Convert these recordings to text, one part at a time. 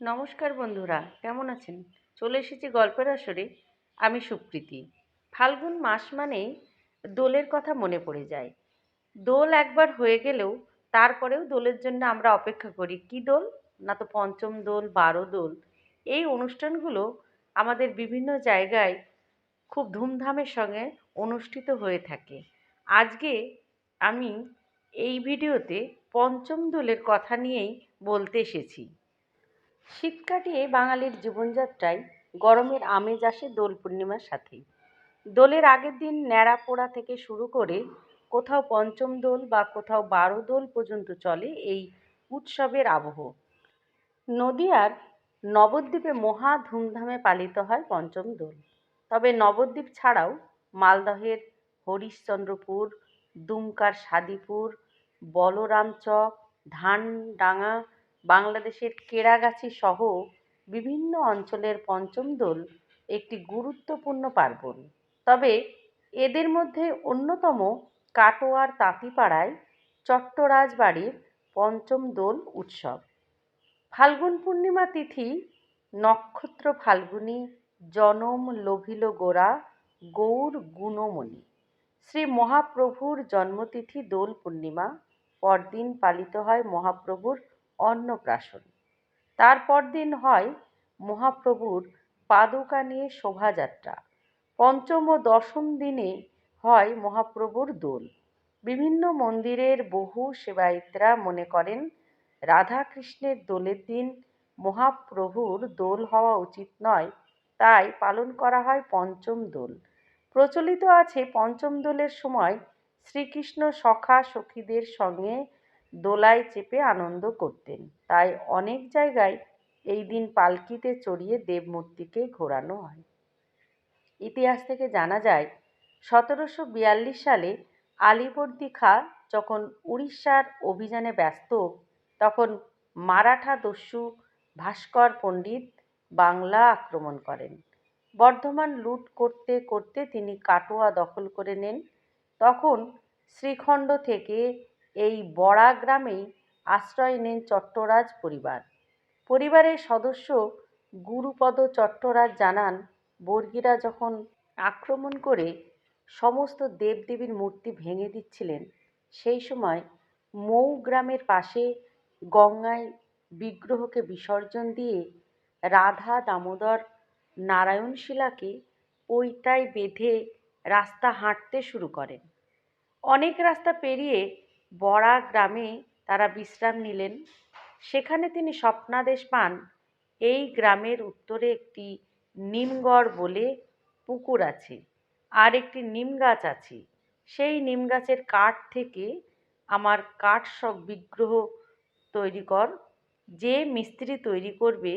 নমস্কার বন্ধুরা, কেমন আছেন? চলে এসেছি গল্পের আসরে, আমি সুপ্রীতি। ফাল্গুন মাস মানেই দোলের কথা মনে পড়ে যায়। দোল একবার হয়ে গেলেও তারপরেও দোলের জন্য আমরা অপেক্ষা করি, কি দোল? না তো পঞ্চম দোল, বারো দোল। এই অনুষ্ঠানগুলো আমাদের বিভিন্ন জায়গায় খুব ধুমধামের সঙ্গে অনুষ্ঠিত হয়ে থাকে। আজকে আমি এই ভিডিওতে পঞ্চম দোলের কথা নিয়েই বলতে এসেছি। শীত কাটিয়ে বাঙালির জীবনযাত্রায় গরমের আমেজ আসে দোল পূর্ণিমার সাথেই। দোলের আগের দিন ন্যাড়া পোড়া থেকে শুরু করে কোথাও পঞ্চম দোল বা কোথাও বারো দোল পর্যন্ত চলে এই উৎসবের আবহ। নদিয়ার নবদ্বীপে মহা ধুমধামে পালিত হয় পঞ্চম দোল। তবে নবদ্বীপ ছাড়াও মালদহের হরিশ্চন্দ্রপুর, দুমকার সাদিপুর, বলরামচক, ধানডাঙ্গা বাংলাদেশের কেরাগাছি সহ বিভিন্ন অঞ্চলের পঞ্চম দোল একটি গুরুত্বপূর্ণ পার্বণ। তবে এদের মধ্যে অন্যতম কাটোয়ার তাঁতিপাড়ায় চট্টরাজবাড়ির পঞ্চম দোল উৎসব। ফাল্গুন পূর্ণিমা তিথি, নক্ষত্র ফাল্গুনী, জনম লোভিল গোরা, গৌর গুণমণি। শ্রী মহাপ্রভুর জন্মতিথি দোল পূর্ণিমা, পরদিন পালিত হয় মহাপ্রভুর অন্নপ্রাশন। তারপর দিন হয় মহাপ্রভুর পাদুকা নিয়ে শোভাযাত্রা। পঞ্চম ও দশম দিনে হয় মহাপ্রভুর দোল। বিভিন্ন মন্দিরের বহু সেবায়িতরা মনে করেন, রাধাকৃষ্ণের দোলের দিন মহাপ্রভুর দোল হওয়া উচিত নয়, তাই পালন করা হয় পঞ্চম দোল। প্রচলিত আছে পঞ্চম দোলের সময় শ্রীকৃষ্ণ সখা সখীদের সঙ্গে দোলায় চেপে আনন্দ করতেন। তাই অনেক জায়গায় এই দিন পালকিতে চড়িয়ে দেবমূর্তিকে ঘোরানো হয়। ইতিহাস থেকে জানা যায়, সতেরোশো বিয়াল্লিশ সালে আলিবর্দী খাঁ যখন উড়িষ্যার অভিযানে ব্যস্ত, তখন মারাঠা দস্যু ভাস্কর পণ্ডিত বাংলা আক্রমণ করেন। বর্ধমান লুট করতে করতে তিনি কাটোয়া দখল করে নেন। তখন শ্রীখণ্ড থেকে এই বড়া গ্রামেই আশ্রয় নেন চট্টরাজ পরিবার। পরিবারের সদস্য গুরুপদ চট্টরাজ জানান, বর্গীরা যখন আক্রমণ করে সমস্ত দেবদেবীর মূর্তি ভেঙে দিচ্ছিলেন, সেই সময় মৌ গ্রামের পাশে গঙ্গায় বিগ্রহকে বিসর্জন দিয়ে রাধা দামোদর নারায়ণ শিলাকে পৈতায় বেঁধে রাস্তা হাঁটতে শুরু করেন। অনেক রাস্তা পেরিয়ে বড়া গ্রামে তারা বিশ্রাম নিলেন। সেখানে তিনি স্বপ্নাদেশ পান। এই গ্রামের উত্তরে একটি নিমগড় বলে পুকুর আছে। আর একটি নিম গাছ আছে। সেই নিম গাছের কাঠ থেকে আমার কাঠ সব বিগ্রহ তৈরি কর। যে মিস্ত্রি তৈরি করবে,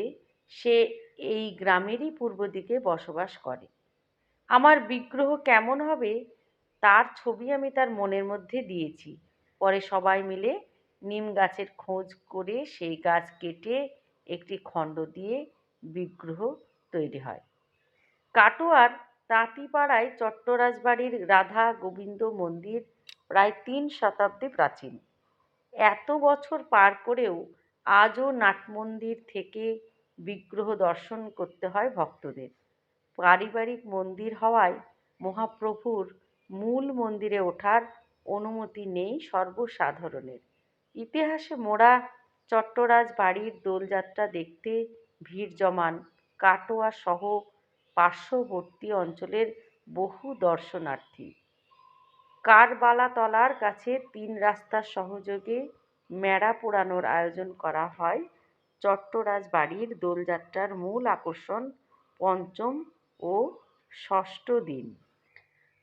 সে এই গ্রামেরই পূর্ব দিকে বসবাস করে। আমার বিগ্রহ কেমন হবে, তার ছবি আমি তার মনের মধ্যে দিয়েছি। পরে সবাই মিলে নিম গাছের খোঁজ করে সেই গাছ কেটে একটি খণ্ড দিয়ে বিগ্রহ তৈরি হয়। কাটোয়ার তাঁতিপাড়ায় চট্টরাজবাড়ির রাধা গোবিন্দ মন্দির প্রায় তিন শতাব্দী প্রাচীন। এত বছর পার করেও আজও নাটমন্দির থেকে বিগ্রহ দর্শন করতে হয় ভক্তদের। পারিবারিক মন্দির হওয়ায় মহাপ্রভুর মূল মন্দিরে ওঠার অনুমতি নেই সর্বসাধারণের। ইতিহাসে মোড়া চট্টরাজ বাড়ির দোলযাত্রা দেখতে ভিড় জমান কাটোয়া সহ পার্শ্ববর্তী অঞ্চলের বহু দর্শনার্থী। কারবালাতলার কাছে তিন রাস্তার সহযোগে মেড়া পোড়ানোর আয়োজন করা হয়। চট্টরাজ বাড়ির দোলযাত্রার মূল আকর্ষণ পঞ্চম ও ষষ্ঠ দিন।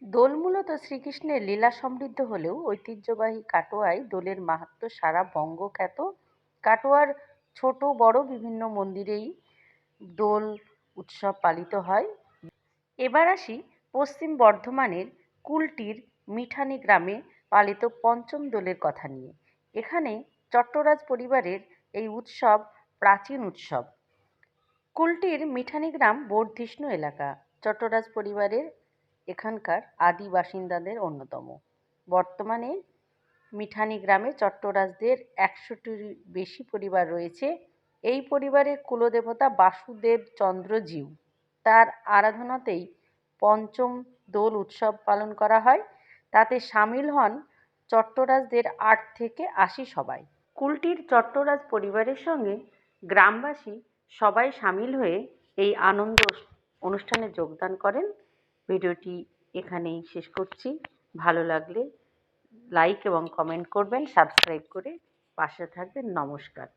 দোল মূলত শ্রীকৃষ্ণের লীলা সমৃদ্ধ হলেও ঐতিহ্যবাহী কাটোয়ায় দোলের মাহাত্ম্য সারা বঙ্গখ্যাত। কাটোয়ার ছোট, বড় বিভিন্ন মন্দিরেই দোল উৎসব পালিত হয়। এবার আসি পশ্চিম বর্ধমানের কুলটির মিঠানি গ্রামে পালিত পঞ্চম দোলের কথা নিয়ে। এখানে চট্টরাজ পরিবারের এই উৎসব প্রাচীন উৎসব। কুলটির মিঠানি গ্রাম বর্ধিষ্ণু এলাকা। চট্টরাজ পরিবারের এখানকার আদি বাসিন্দাদের অন্যতম। বর্তমানে মিঠানি গ্রামে চট্টরাজদের একশোটির বেশি পরিবার রয়েছে। এই পরিবারের কুলদেবতা বাসুদেব চন্দ্র জিউ তার আরাধনাতেই পঞ্চম দোল উৎসব পালন করা হয়। তাতে সামিল হন চট্টরাজদের আট থেকে আশি সবাই। কুলটির চট্টরাজ পরিবারের সঙ্গে গ্রামবাসী সবাই সামিল হয়ে এই আনন্দ অনুষ্ঠানে যোগদান করেন। ভিডিওটি এখানেই শেষ করছি। ভালো লাগলে লাইক এবং কমেন্ট করবেন সাবস্ক্রাইব করে পাশে থাকবেন। নমস্কার।